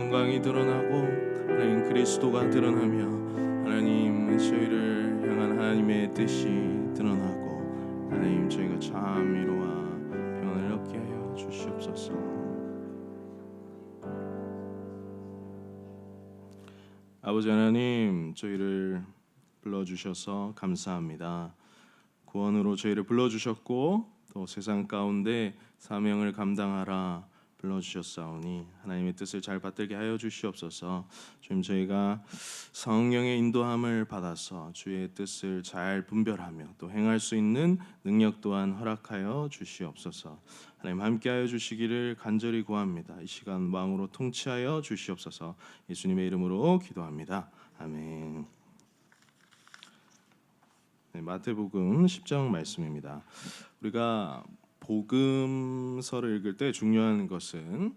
영광이 드러나고 하나님 그리스도가 드러나며 하나님 저희를 향한 하나님의 뜻이 드러나고 하나님 저희가 참 위로와 평안을 얻게 하여 주시옵소서. 아버지 하나님 저희를 불러주셔서 감사합니다. 구원으로 저희를 불러주셨고 또 세상 가운데 사명을 감당하라 불러주셨사오니 하나님의 뜻을 잘 받들게 하여 주시옵소서. 주님 저희가 성령의 인도함을 받아서 주의 뜻을 잘 분별하며 또 행할 수 있는 능력 또한 허락하여 주시옵소서. 하나님 함께하여 주시기를 간절히 구합니다. 이 시간 마음으로 통치하여 주시옵소서. 예수님의 이름으로 기도합니다. 아멘. 네, 마태복음 10장 말씀입니다. 우리가 복음서를 읽을 때 중요한 것은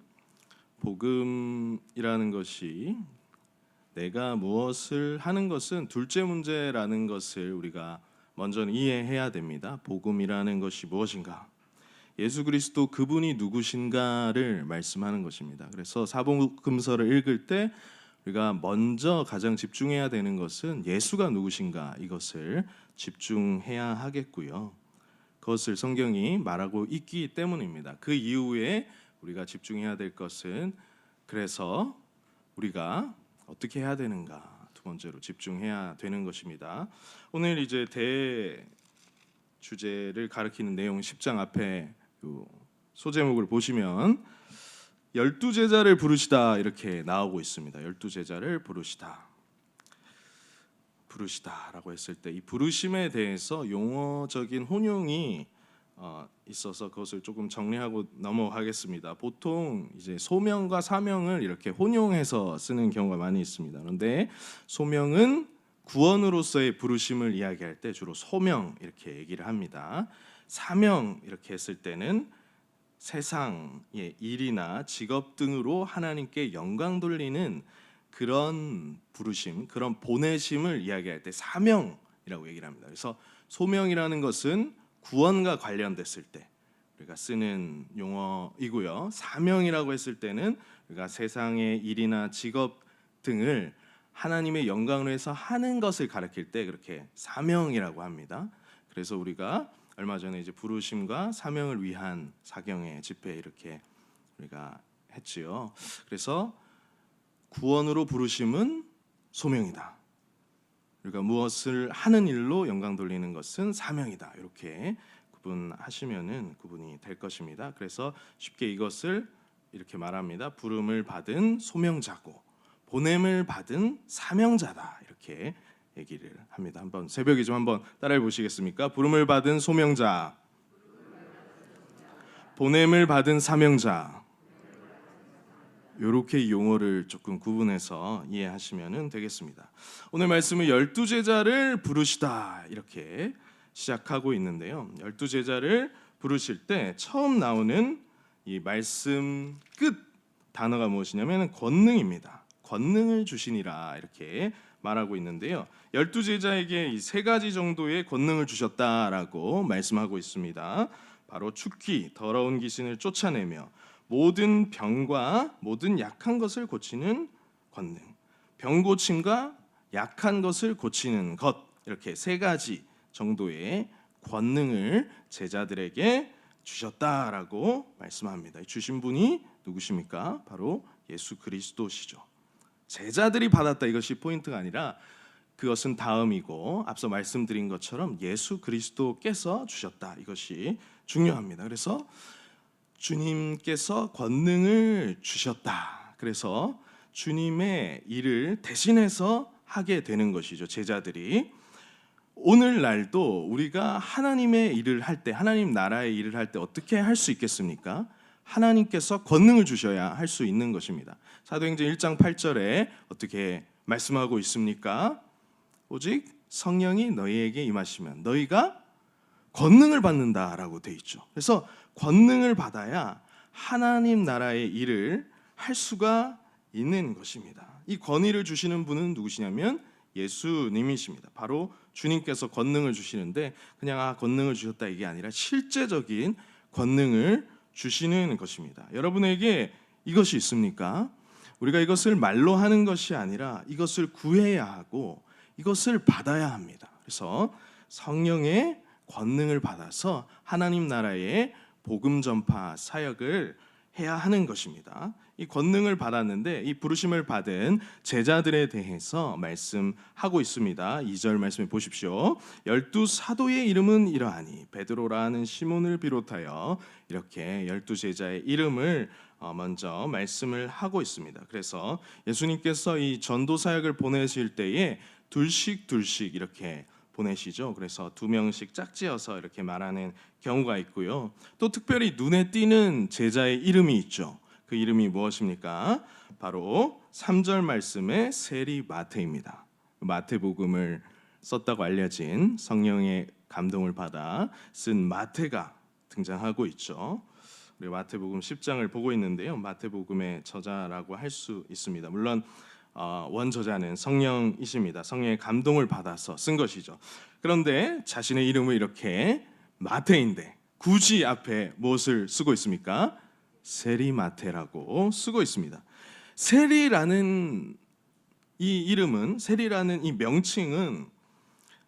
복음이라는 것이 내가 무엇을 하는 것은 둘째 문제라는 것을 우리가 먼저 이해해야 됩니다. 복음이라는 것이 무엇인가? 예수 그리스도 그분이 누구신가를 말씀하는 것입니다. 그래서 사복음서를 읽을 때 우리가 먼저 가장 집중해야 되는 것은 예수가 누구신가 이것을 집중해야 하겠고요. 그것을 성경이 말하고 있기 때문입니다. 그 이후에 우리가 집중해야 될 것은 그래서 우리가 어떻게 해야 되는가 두 번째로 집중해야 되는 것입니다. 오늘 이제 대 주제를 가리키는 내용 10장 앞에 요 소제목을 보시면 열두 제자를 부르시다 이렇게 나오고 있습니다. 열두 제자를 부르시다. 부르시다라고 했을 때 이 부르심에 대해서 용어적인 혼용이 어, 있어서 그것을 조금 정리하고 넘어가겠습니다. 보통 이제 소명과 사명을 이렇게 혼용해서 쓰는 경우가 많이 있습니다. 그런데 소명은 구원으로서의 부르심을 이야기할 때 주로 소명 이렇게 얘기를 합니다. 사명 이렇게 했을 때는 세상의 일이나 직업 등으로 하나님께 영광 돌리는 그런 부르심, 그런 보내심을 이야기할 때 사명이라고 얘기를 합니다. 그래서 소명이라는 것은 구원과 관련됐을 때 우리가 쓰는 용어이고요. 사명이라고 했을 때는 우리가 세상의 일이나 직업 등을 하나님의 영광을 위해서 하는 것을 가리킬 때 그렇게 사명이라고 합니다. 그래서 우리가 얼마 전에 이제 부르심과 사명을 위한 사경의 집회 이렇게 우리가 했지요. 그래서 구원으로 부르심은 소명이다. 그러니까 무엇을 하는 일로 영광 돌리는 것은 사명이다. 이렇게 구분하시면은 구분이 될 것입니다. 그래서 쉽게 이것을 이렇게 말합니다. 부름을 받은 소명자고 보냄을 받은 사명자다. 이렇게 얘기를 합니다. 한번 새벽에 좀 한번 따라해 보시겠습니까? 부름을 받은 소명자, 보냄을 받은 사명자. 이렇게 용어를 조금 구분해서 이해하시면 되겠습니다. 오늘 말씀은 열두 제자를 부르시다 이렇게 시작하고 있는데요. 열두 제자를 부르실 때 처음 나오는 이 말씀 끝 단어가 무엇이냐면 권능입니다. 권능을 주시니라 이렇게 말하고 있는데요. 열두 제자에게 이 세 가지 정도의 권능을 주셨다라고 말씀하고 있습니다. 바로 축기, 더러운 귀신을 쫓아내며 모든 병과 모든 약한 것을 고치는 권능, 병 고침과 약한 것을 고치는 것 이렇게 세 가지 정도의 권능을 제자들에게 주셨다라고 말씀합니다. 주신 분이 누구십니까? 바로 예수 그리스도시죠. 제자들이 받았다 이것이 포인트가 아니라 그것은 다음이고 앞서 말씀드린 것처럼 예수 그리스도께서 주셨다 이것이 중요합니다. 그래서 주님께서 권능을 주셨다. 그래서 주님의 일을 대신해서 하게 되는 것이죠. 제자들이 오늘날도 우리가 하나님의 일을 할 때, 하나님 나라의 일을 할 때 어떻게 할 수 있겠습니까? 하나님께서 권능을 주셔야 할 수 있는 것입니다. 사도행전 1장 8절에 어떻게 말씀하고 있습니까? 오직 성령이 너희에게 임하시면 너희가 권능을 받는다라고 돼 있죠. 그래서 권능을 받아야 하나님 나라의 일을 할 수가 있는 것입니다. 이 권위를 주시는 분은 누구시냐면 예수님이십니다. 바로 주님께서 권능을 주시는데 그냥 아 권능을 주셨다 이게 아니라 실제적인 권능을 주시는 것입니다. 여러분에게 이것이 있습니까? 우리가 이것을 말로 하는 것이 아니라 이것을 구해야 하고 이것을 받아야 합니다. 그래서 성령의 권능을 받아서 하나님 나라의 복음 전파 사역을 해야 하는 것입니다. 이 권능을 받았는데 이 부르심을 받은 제자들에 대해서 말씀하고 있습니다. 2절 말씀해 보십시오. 열두 사도의 이름은 이러하니 베드로라는 시몬을 비롯하여 이렇게 열두 제자의 이름을 어, 먼저 말씀을 하고 있습니다. 그래서 예수님께서 이 전도 사역을 보내실 때에 둘씩 둘씩 이렇게 보내시죠. 그래서 두 명씩 짝지어서 이렇게 말하는 경우가 있고요. 또 특별히 눈에 띄는 제자의 이름이 있죠. 그 이름이 무엇입니까? 바로 3절 말씀의 세리 마태입니다. 마태복음을 썼다고 알려진 성령의 감동을 받아 쓴 마태가 등장하고 있죠. 우리 마태복음 10장을 보고 있는데요. 마태복음의 저자라고 할 수 있습니다. 물론 어, 원저자는 성령이십니다. 성령의 감동을 받아서 쓴 것이죠. 그런데 자신의 이름을 이렇게 마태인데 굳이 앞에 무엇을 쓰고 있습니까? 세리마테라고 쓰고 있습니다. 세리라는 이 이름은 세리라는 이 명칭은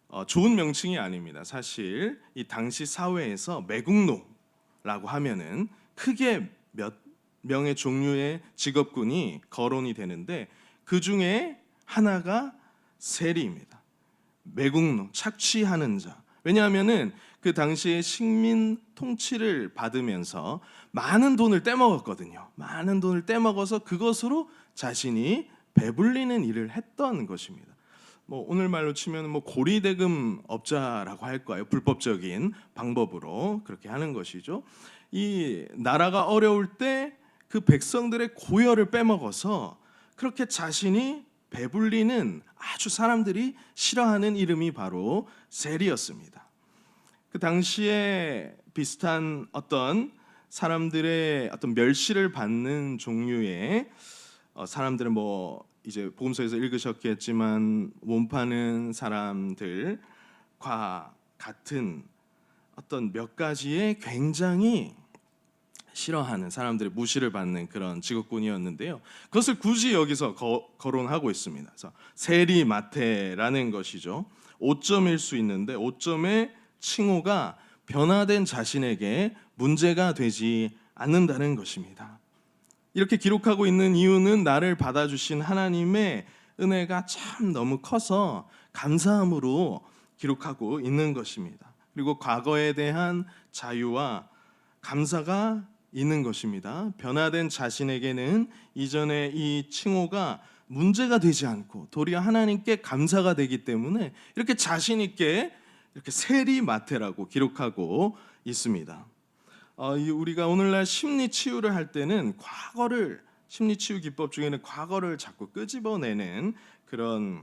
어, 좋은 명칭이 아닙니다. 사실 이 당시 사회에서 매국노라고 하면은 크게 몇 명의 종류의 직업군이 거론이 되는데 그 중에 하나가 세리입니다. 매국노 착취하는 자. 왜냐하면은 그 당시에 식민 통치를 받으면서 많은 돈을 떼먹었거든요. 많은 돈을 떼먹어서 그것으로 자신이 배불리는 일을 했던 것입니다. 뭐 오늘 말로 치면 뭐 고리 대금 업자라고 할까요? 불법적인 방법으로 그렇게 하는 것이죠. 이 나라가 어려울 때 그 백성들의 고열을 빼먹어서 그렇게 자신이 배불리는 아주 사람들이 싫어하는 이름이 바로 셀이었습니다. 그 당시에 비슷한 어떤 사람들의 어떤 멸시를 받는 종류의 어, 사람들은 뭐 이제 복음서에서 읽으셨겠지만 몸 파는 사람들과 같은 어떤 몇 가지의 굉장히 싫어하는 사람들의 무시를 받는 그런 직업군이었는데요. 그것을 굳이 여기서 거, 거론하고 있습니다. 그래서 세리마테라는 것이죠. 5점일 수 있는데 5점의 칭호가 변화된 자신에게 문제가 되지 않는다는 것입니다. 이렇게 기록하고 있는 이유는 나를 받아주신 하나님의 은혜가 참 너무 커서 감사함으로 기록하고 있는 것입니다. 그리고 과거에 대한 자유와 감사가 있는 것입니다. 변화된 자신에게는 이전의 이 칭호가 문제가 되지 않고 도리어 하나님께 감사가 되기 때문에 이렇게 자신 있게 이렇게 세리마테라고 기록하고 있습니다. 어, 이 우리가 오늘날 심리 치유를 할 때는 과거를 심리 치유 기법 중에는 과거를 자꾸 끄집어내는 그런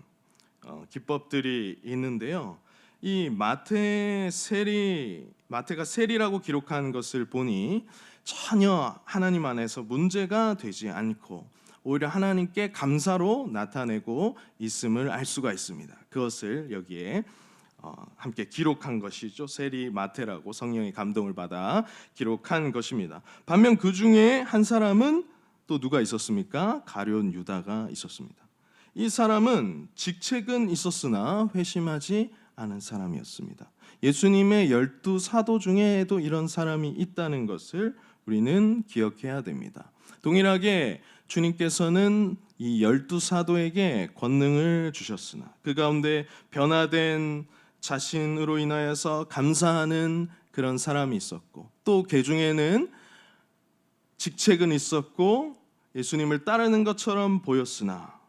어, 기법들이 있는데요. 이 마태 세리 마태가 세리라고 기록한 것을 보니 전혀 하나님 안에서 문제가 되지 않고 오히려 하나님께 감사로 나타내고 있음을 알 수가 있습니다. 그것을 여기에 어, 함께 기록한 것이죠. 세리 마테라고 성령의 감동을 받아 기록한 것입니다. 반면 그 중에 한 사람은 또 누가 있었습니까? 가룟 유다가 있었습니다. 이 사람은 직책은 있었으나 회심하지 않은 사람이었습니다. 예수님의 열두 사도 중에도 이런 사람이 있다는 것을 우리는 기억해야 됩니다. 동일하게 주님께서는 이 열두 사도에게 권능을 주셨으나 그 가운데 변화된 자신으로 인하여서 감사하는 그런 사람이 있었고 또그 중에는 직책은 있었고 예수님을 따르는 것처럼 보였으나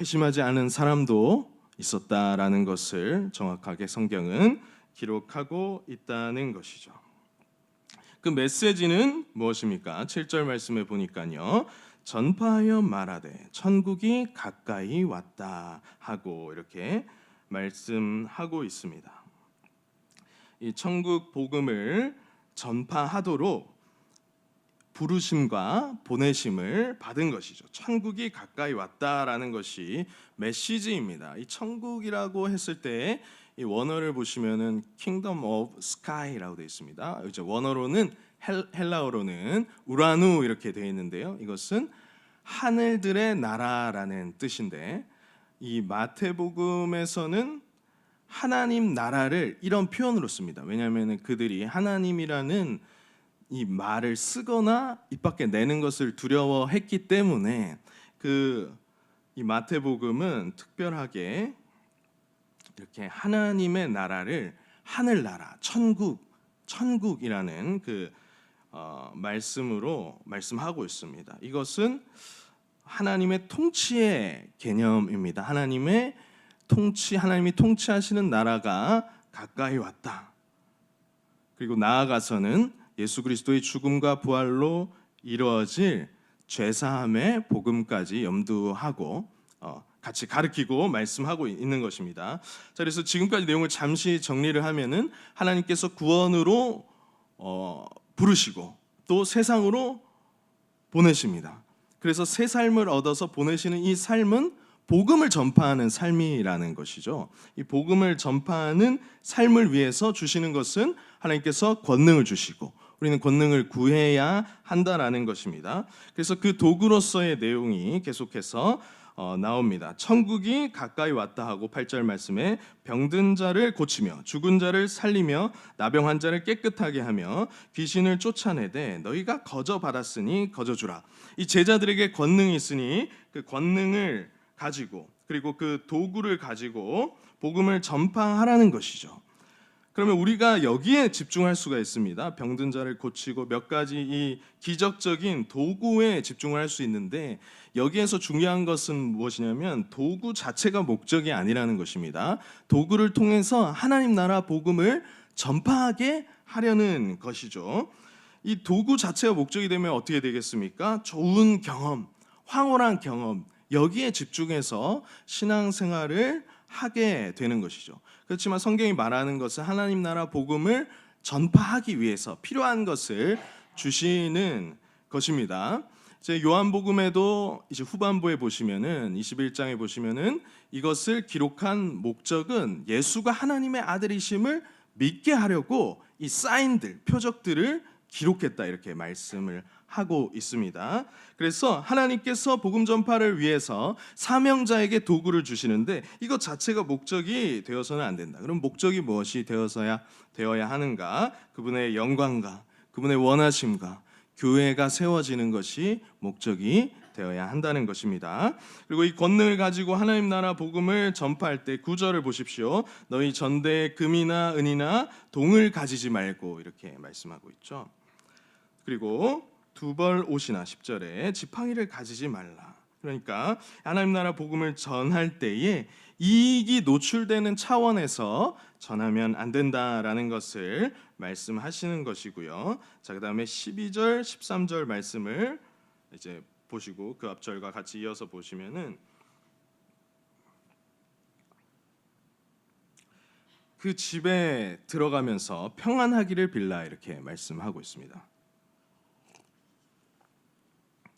회심하지 않은 사람도 있었다라는 것을 정확하게 성경은 기록하고 있다는 것이죠. 그 메시지는 무엇입니까? 7절 말씀에 보니까요. 전파하여 말하되 천국이 가까이 왔다 하고 이렇게 말씀하고 있습니다. 이 천국 복음을 전파하도록 부르심과 보내심을 받은 것이죠. 천국이 가까이 왔다라는 것이 메시지입니다. 이 천국이라고 했을 때 이 원어를 보시면은 Kingdom of Sky라고 되어 있습니다. 이제 원어로는 헬, 헬라어로는 우라누 이렇게 되어 있는데요. 이것은 하늘들의 나라라는 뜻인데 이 마태복음에서는 하나님 나라를 이런 표현으로 씁니다. 왜냐하면 그들이 하나님이라는 이 말을 쓰거나 입 밖에 내는 것을 두려워했기 때문에 그 이 마태복음은 특별하게 이렇게 하나님의 나라를 하늘 나라, 천국, 천국이라는 그 어, 말씀으로 말씀하고 있습니다. 이것은 하나님의 통치의 개념입니다. 하나님의 통치, 하나님이 통치하시는 나라가 가까이 왔다. 그리고 나아가서는 예수 그리스도의 죽음과 부활로 이루어질 죄사함의 복음까지 염두하고 어, 같이 가르치고 말씀하고 있는 것입니다. 자, 그래서 지금까지 내용을 잠시 정리를 하면은 하나님께서 구원으로 어, 부르시고 또 세상으로 보내십니다. 그래서 새 삶을 얻어서 보내시는 이 삶은 복음을 전파하는 삶이라는 것이죠. 이 복음을 전파하는 삶을 위해서 주시는 것은 하나님께서 권능을 주시고 우리는 권능을 구해야 한다라는 것입니다. 그래서 그 도구로서의 내용이 계속해서 어, 나옵니다. 천국이 가까이 왔다 하고 8절 말씀에 병든 자를 고치며 죽은 자를 살리며 나병한 자를 깨끗하게 하며 귀신을 쫓아내되 너희가 거저 받았으니 거저 주라. 이 제자들에게 권능이 있으니 그 권능을 가지고 그리고 그 도구를 가지고 복음을 전파하라는 것이죠. 그러면 우리가 여기에 집중할 수가 있습니다. 병든 자를 고치고 몇 가지 이 기적적인 도구에 집중을 할 수 있는데 여기에서 중요한 것은 무엇이냐면 도구 자체가 목적이 아니라는 것입니다. 도구를 통해서 하나님 나라 복음을 전파하게 하려는 것이죠. 이 도구 자체가 목적이 되면 어떻게 되겠습니까? 좋은 경험, 황홀한 경험 여기에 집중해서 신앙생활을 하게 되는 것이죠. 그렇지만 성경이 말하는 것은 하나님 나라 복음을 전파하기 위해서 필요한 것을 주시는 것입니다. 이제 요한복음에도 이제 후반부에 보시면은 21장에 보시면은 이것을 기록한 목적은 예수가 하나님의 아들이심을 믿게 하려고 이 사인들, 표적들을 기록했다 이렇게 말씀을 하고 있습니다. 그래서 하나님께서 복음 전파를 위해서 사명자에게 도구를 주시는데 이것 자체가 목적이 되어서는 안 된다. 그럼 목적이 무엇이 되어서야 되어야 하는가? 그분의 영광과 그분의 원하심과 교회가 세워지는 것이 목적이 되어야 한다는 것입니다. 그리고 이 권능을 가지고 하나님 나라 복음을 전파할 때 구절을 보십시오. 너희 전대에 금이나 은이나 동을 가지지 말고 이렇게 말씀하고 있죠. 그리고 두벌 옷이나 10절에 지팡이를 가지지 말라. 그러니까 하나님 나라 복음을 전할 때에 이익이 노출되는 차원에서 전하면 안 된다라는 것을 말씀하시는 것이고요. 자, 그다음에 12절, 13절 말씀을 이제 보시고 그 앞절과 같이 이어서 보시면은 그 집에 들어가면서 평안하기를 빌라 이렇게 말씀하고 있습니다.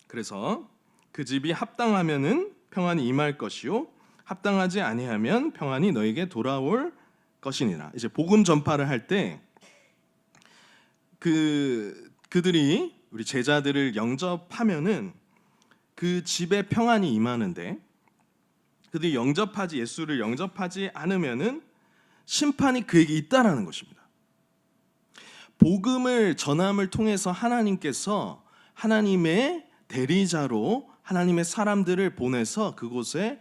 그래서 그 집이 합당하면은 평안이 임할 것이요 합당하지 아니하면 평안이 너에게 돌아올 것이니라. 이제 복음 전파를 할 때 그 그들이 우리 제자들을 영접하면은 그 집에 평안이 임하는데 그들이 영접하지 예수를 영접하지 않으면은 심판이 그에게 있다라는 것입니다. 복음을 전함을 통해서 하나님께서 하나님의 대리자로 하나님의 사람들을 보내서 그곳에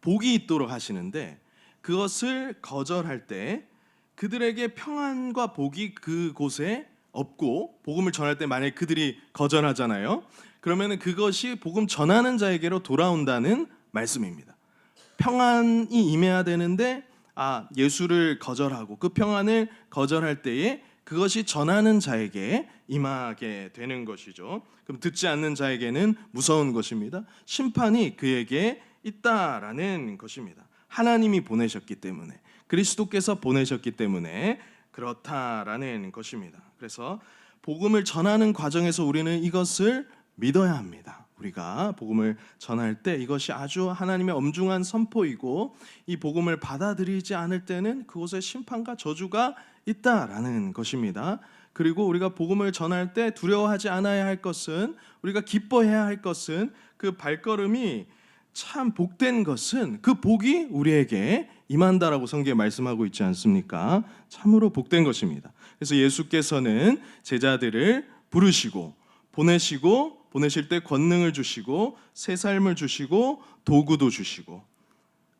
복이 있도록 하시는데 그것을 거절할 때 그들에게 평안과 복이 그곳에 없고 복음을 전할 때 만약 그들이 거절하잖아요. 그러면은 그것이 복음 전하는 자에게로 돌아온다는 말씀입니다. 평안이 임해야 되는데 아 예수를 거절하고 그 평안을 거절할 때에 그것이 전하는 자에게 임하게 되는 것이죠. 그럼 듣지 않는 자에게는 무서운 것입니다. 심판이 그에게 있다라는 것입니다. 하나님이 보내셨기 때문에 그리스도께서 보내셨기 때문에 그렇다라는 것입니다. 그래서 복음을 전하는 과정에서 우리는 이것을 믿어야 합니다. 우리가 복음을 전할 때 이것이 아주 하나님의 엄중한 선포이고 이 복음을 받아들이지 않을 때는 그곳에 심판과 저주가 있다라는 것입니다. 그리고 우리가 복음을 전할 때 두려워하지 않아야 할 것은 우리가 기뻐해야 할 것은 그 발걸음이 참 복된 것은 그 복이 우리에게 임한다라고 성경에 말씀하고 있지 않습니까? 참으로 복된 것입니다. 그래서 예수께서는 제자들을 부르시고 보내시고 보내실 때 권능을 주시고 새 삶을 주시고 도구도 주시고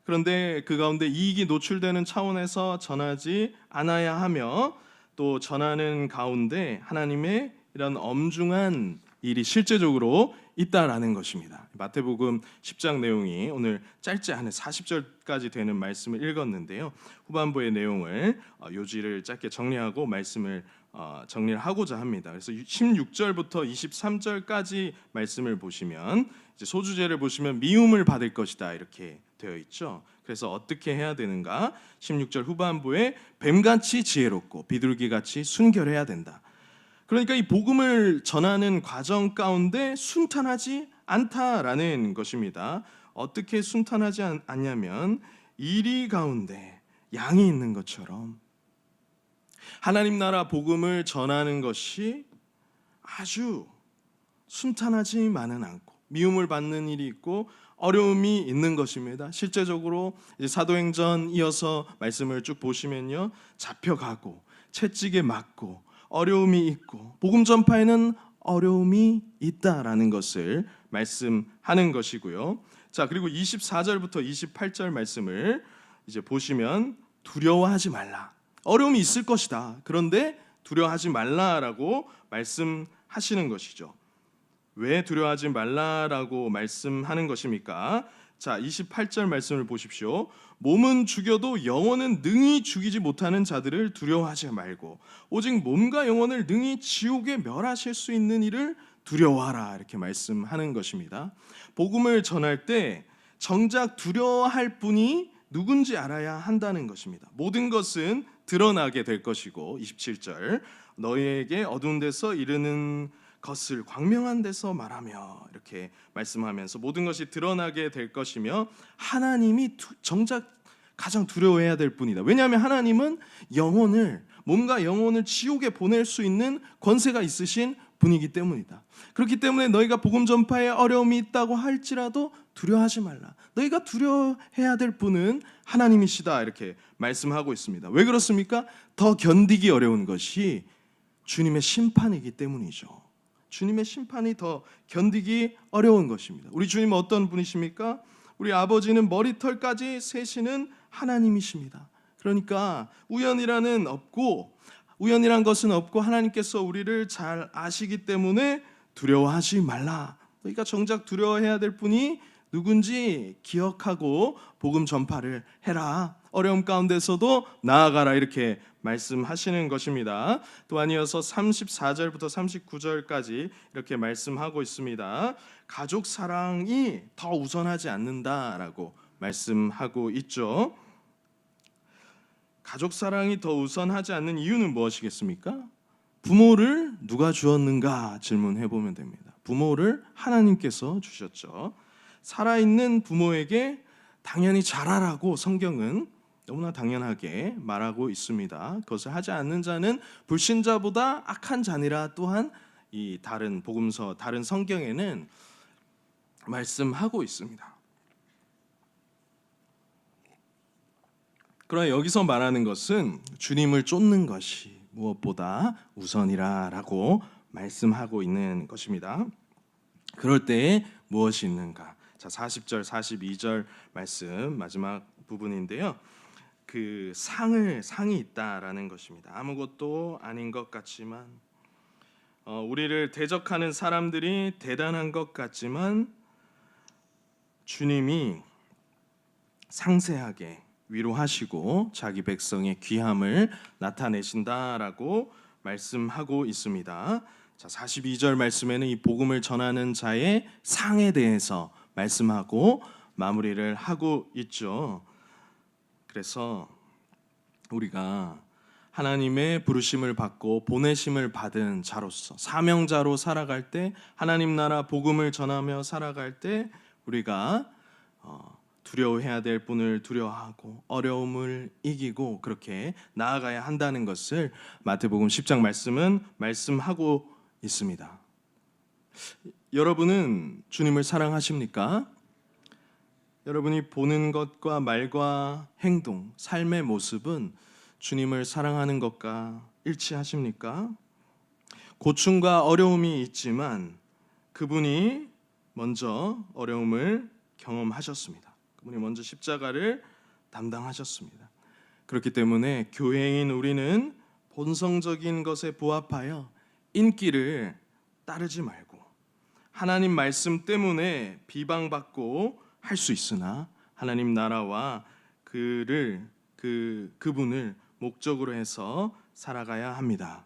그런데 그 가운데 이익이 노출되는 차원에서 전하지 않아야 하며 또 전하는 가운데 하나님의 이런 엄중한 일이 실제적으로 있다라는 것입니다. 마태복음 10장 내용이 오늘 짧지 않은 40절까지 되는 말씀을 읽었는데요. 후반부의 내용을 어, 요지를 짧게 정리하고 말씀을 어, 정리를 하고자 합니다. 그래서 16절부터 23절까지 말씀을 보시면 이제 소주제를 보시면 미움을 받을 것이다 이렇게 되어 있죠. 그래서 어떻게 해야 되는가? 16절 후반부에 뱀같이 지혜롭고 비둘기같이 순결해야 된다. 그러니까 이 복음을 전하는 과정 가운데 순탄하지 않다라는 것입니다. 어떻게 순탄하지 않, 않냐면 이리 가운데 양이 있는 것처럼 하나님 나라 복음을 전하는 것이 아주 순탄하지만은 않고 미움을 받는 일이 있고 어려움이 있는 것입니다. 실제적으로 사도행전 이어서 말씀을 쭉 보시면요. 잡혀가고 채찍에 맞고 어려움이 있고 복음 전파에는 어려움이 있다라는 것을 말씀하는 것이고요. 자, 그리고 24절부터 28절 말씀을 이제 보시면 두려워하지 말라. 어려움이 있을 것이다. 그런데 두려워하지 말라라고 말씀하시는 것이죠. 왜 두려워하지 말라라고 말씀하는 것입니까? 자, 28절 말씀을 보십시오. 몸은 죽여도 영혼은 능히 죽이지 못하는 자들을 두려워하지 말고 오직 몸과 영혼을 능히 지옥에 멸하실 수 있는 일을 두려워하라 이렇게 말씀하는 것입니다. 복음을 전할 때 정작 두려워할 분이 누군지 알아야 한다는 것입니다. 모든 것은 드러나게 될 것이고 27절 너희에게 어두운 데서 이르는 것을 광명한 데서 말하며 이렇게 말씀하면서 모든 것이 드러나게 될 것이며 하나님이 두- 정작 가장 두려워해야 될 뿐이다. 왜냐하면 하나님은 영혼을 몸과 영혼을 지옥에 보낼 수 있는 권세가 있으신 분이기 때문이다. 그렇기 때문에 너희가 복음 전파에 어려움이 있다고 할지라도 두려워하지 말라. 너희가 두려워해야 될 분은 하나님이시다. 이렇게 말씀하고 있습니다. 왜 그렇습니까? 더 견디기 어려운 것이 주님의 심판이기 때문이죠. 주님의 심판이 더 견디기 어려운 것입니다. 우리 주님은 어떤 분이십니까? 우리 아버지는 머리털까지 세시는 하나님이십니다. 그러니까 우연이라는 없고 우연이란 것은 없고 하나님께서 우리를 잘 아시기 때문에 두려워하지 말라. 그러니까 정작 두려워해야 될 분이 누군지 기억하고 복음 전파를 해라. 어려움 가운데서도 나아가라 이렇게 말씀하시는 것입니다. 또 아니어서 34절부터 39절까지 이렇게 말씀하고 있습니다. 가족 사랑이 더 우선하지 않는다라고 말씀하고 있죠. 가족 사랑이 더 우선하지 않는 이유는 무엇이겠습니까? 부모를 누가 주었는가 질문해 보면 됩니다. 부모를 하나님께서 주셨죠. 살아있는 부모에게 당연히 잘하라고 성경은 너무나 당연하게 말하고 있습니다. 그것을 하지 않는 자는 불신자보다 악한 자니라 또한 이 다른 복음서 다른 성경에는 말씀하고 있습니다. 그러나 여기서 말하는 것은 주님을 쫓는 것이 무엇보다 우선이라라고 말씀하고 있는 것입니다. 그럴 때에 무엇이 있는가? 자, 40절, 42절 말씀 마지막 부분인데요. 그 상을 상이 있다라는 것입니다. 아무것도 아닌 것 같지만 어, 우리를 대적하는 사람들이 대단한 것 같지만 주님이 상세하게 위로하시고 자기 백성의 귀함을 나타내신다라고 말씀하고 있습니다. 자, 42절 말씀에는 이 복음을 전하는 자의 상에 대해서 말씀하고 마무리를 하고 있죠. 그래서 우리가 하나님의 부르심을 받고 보내심을 받은 자로서 사명자로 살아갈 때 하나님 나라 복음을 전하며 살아갈 때 우리가 어, 두려워해야 될 분을 두려워하고 어려움을 이기고 그렇게 나아가야 한다는 것을 마태복음 10장 말씀은 말씀하고 있습니다. 여러분은 주님을 사랑하십니까? 여러분이 보는 것과 말과 행동, 삶의 모습은 주님을 사랑하는 것과 일치하십니까? 고충과 어려움이 있지만 그분이 먼저 어려움을 경험하셨습니다. 그분이 먼저 십자가를 담당하셨습니다. 그렇기 때문에 교회인 우리는 본성적인 것에 부합하여 인기를 따르지 말고 하나님 말씀 때문에 비방받고 할 수 있으나 하나님 나라와 그를 그 그분을 목적으로 해서 살아가야 합니다.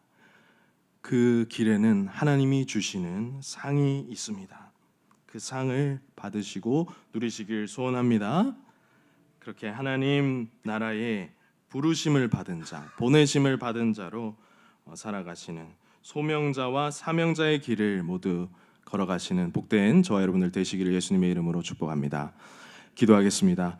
그 길에는 하나님이 주시는 상이 있습니다. 그 상을 받으시고 누리시길 소원합니다. 그렇게 하나님 나라의 부르심을 받은 자, 보내심을 받은 자로 어, 살아가시는 소명자와 사명자의 길을 모두 걸어가시는 복된 저와 여러분들 되시기를 예수님의 이름으로 축복합니다. 기도하겠습니다.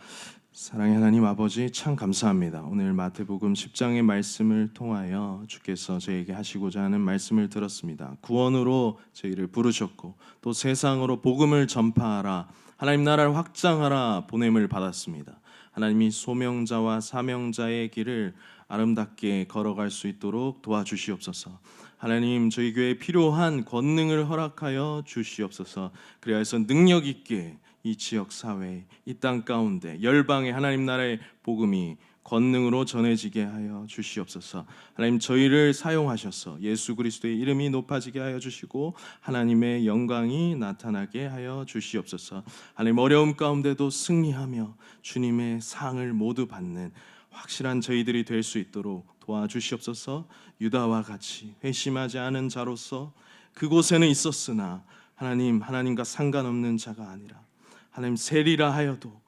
사랑의 하나님 아버지 참 감사합니다. 오늘 마태복음 10장의 말씀을 통하여 주께서 저에게 하시고자 하는 말씀을 들었습니다. 구원으로 저희를 부르셨고 또 세상으로 복음을 전파하라 하나님 나라를 확장하라 보냄을 받았습니다. 하나님이 소명자와 사명자의 길을 아름답게 걸어갈 수 있도록 도와주시옵소서. 하나님 저희 교회에 필요한 권능을 허락하여 주시옵소서. 해서 능력 있게 이 지역 사회, 이 땅 가운데 열방의 하나님 나라의 복음이 권능으로 전해지게 하여 주시옵소서. 하나님 저희를 사용하셔서 예수 그리스도의 이름이 높아지게 하여 주시고 하나님의 영광이 나타나게 하여 주시옵소서. 하나님 어려움 가운데도 승리하며 주님의 상을 모두 받는 확실한 저희들이 될 수 있도록 도와주시옵소서. 유다와 같이 회심하지 않은 자로서 그곳에는 있었으나 하나님 하나님과 상관없는 자가 아니라 하나님 세리라 하여도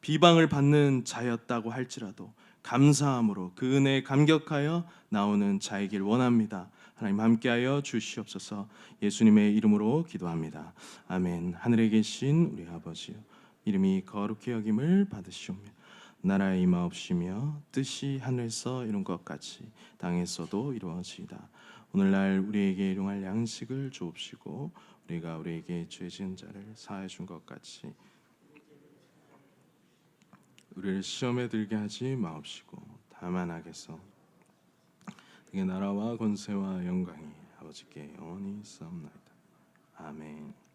비방을 받는 자였다고 할지라도 감사함으로 그 은혜에 감격하여 나오는 자이길 원합니다. 하나님 함께하여 주시옵소서. 예수님의 이름으로 기도합니다. 아멘. 하늘에 계신 우리 아버지요 이름이 거룩히 여김을 받으시오며 나라의 임하옵시며 뜻이 하늘에서 이룬 것 같이 땅에서도 이루어지이다. 오늘날 우리에게 일용할 양식을 주옵시고 우리가 우리에게 죄진 자를 사해 준 것 같이 우리를 시험에 들게 하지 마옵시고 다만 악에서 되게 나라와 권세와 영광이 아버지께 영원히 있사옵나이다. 아멘.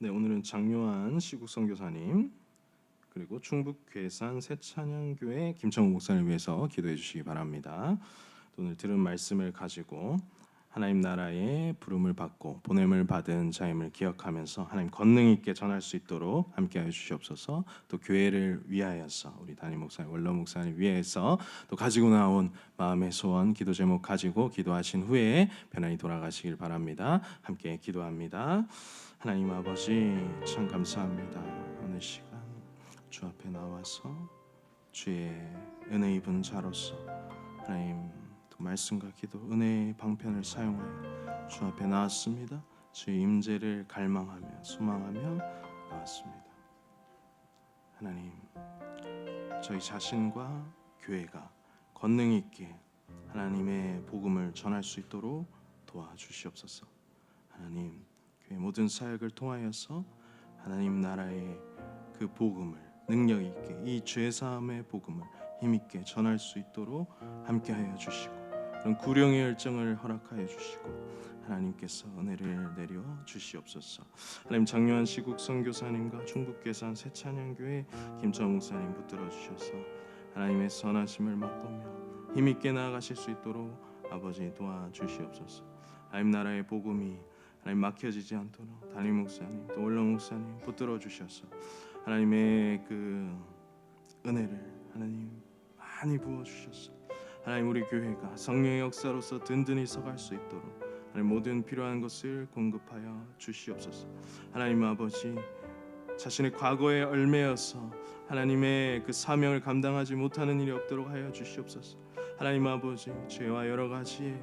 네, 오늘은 장요한 시국 선교사님 그리고 충북 괴산 새찬양교회 김청우 목사를 위해서 기도해 주시기 바랍니다. 오늘 들은 말씀을 가지고 하나님 나라의 부름을 받고 보냄을 받은 자임을 기억하면서 하나님 권능 있게 전할 수 있도록 함께하여 주시옵소서. 또 교회를 위하여서 우리 담임 목사님, 원로 목사님 위해서 또 가지고 나온 마음의 소원, 기도 제목 가지고 기도하신 후에 편안히 돌아가시길 바랍니다. 함께 기도합니다. 하나님 아버지 참 감사합니다. 오늘 시간 주 앞에 나와서 주의 은혜 입은 자로서 하나님 또 말씀과 기도 은혜의 방편을 사용하여 주 앞에 나왔습니다. 주의 임재를 갈망하며 소망하며 나왔습니다. 하나님 저희 자신과 교회가 권능 있게 하나님의 복음을 전할 수 있도록 도와주시옵소서. 하나님 교회 모든 사역을 통하여서 하나님 나라의 그 복음을 능력 있게 이 죄 사함의 복음을 힘 있게 전할 수 있도록 함께하여 주시고 그런 구령의 열정을 허락하여 주시고 하나님께서 은혜를 내려 주시옵소서. 하나님 장요한 시국 선교사님과 충북 괴산 새찬양교회 김천 목사님 붙들어 주셔서 하나님의 선하심을 맛보며 힘 있게 나아가실 수 있도록 아버지 도와 주시옵소서. 하나님 나라의 복음이 하나님 막혀지지 않도록 담임 목사님 또 원로 목사님 붙들어 주셔서 하나님의 그 은혜를 하나님 많이 부어 주셔서 하나님 우리 교회가 성령의 역사로서 든든히 서갈 수 있도록 하나님 모든 필요한 것을 공급하여 주시옵소서. 하나님 아버지 자신의 과거에 얽매여서 하나님의 그 사명을 감당하지 못하는 일이 없도록 하여 주시옵소서. 하나님 아버지 죄와 여러 가지의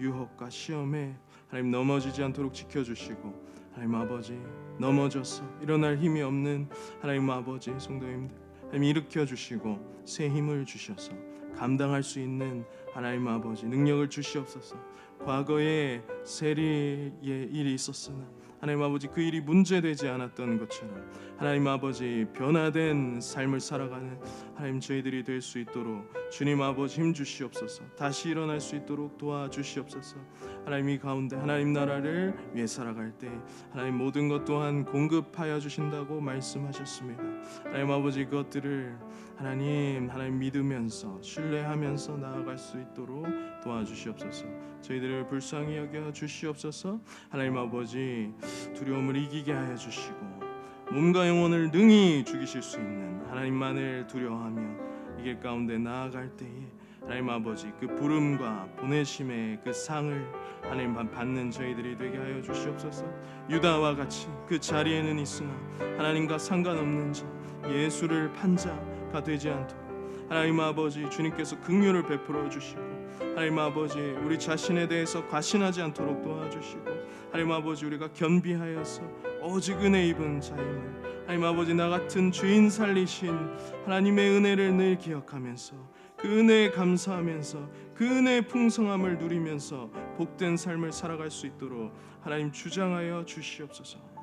유혹과 시험에 하나님 넘어지지 않도록 지켜주시고 하나님 아버지 넘어져서 일어날 힘이 없는 하나님 아버지 성도님들 하나님 일으켜 주시고 새 힘을 주셔서 감당할 수 있는 하나님 아버지 능력을 주시옵소서. 과거에 세리의 일이 있었으나 하나님 아버지 그 일이 문제되지 않았던 것처럼 하나님 아버지 변화된 삶을 살아가는 하나님 저희들이 될 수 있도록 주님 아버지 힘 주시옵소서. 다시 일어날 수 있도록 도와주시옵소서. 하나님 이 가운데 하나님 나라를 위해 살아갈 때 하나님 모든 것 또한 공급하여 주신다고 말씀하셨습니다. 하나님 아버지 그것들을 하나님 하나님 믿으면서 신뢰하면서 나아갈 수 있도록 도와주시옵소서. 저희들을 불쌍히 여겨 주시옵소서. 하나님 아버지 두려움을 이기게 하여 주시고 몸과 영혼을 능히 죽이실 수 있는 하나님만을 두려워하며 이길 가운데 나아갈 때에 하나님 아버지 그 부름과 보내심의 그 상을 하나님 받는 저희들이 되게 하여 주시옵소서. 유다와 같이 그 자리에는 있으나 하나님과 상관없는 자 예수를 판자 가 되지 않도록 하나님 아버지 주님께서 긍휼을 베풀어 주시고 하나님 아버지 우리 자신에 대해서 과신하지 않도록 도와주시고 하나님 아버지 우리가 겸비하여서 오직 은혜 입은 자임을 하나님 아버지 나 같은 주인 살리신 하나님의 은혜를 늘 기억하면서 그 은혜에 감사하면서 그 은혜의 풍성함을 누리면서 복된 삶을 살아갈 수 있도록 하나님 주장하여 주시옵소서.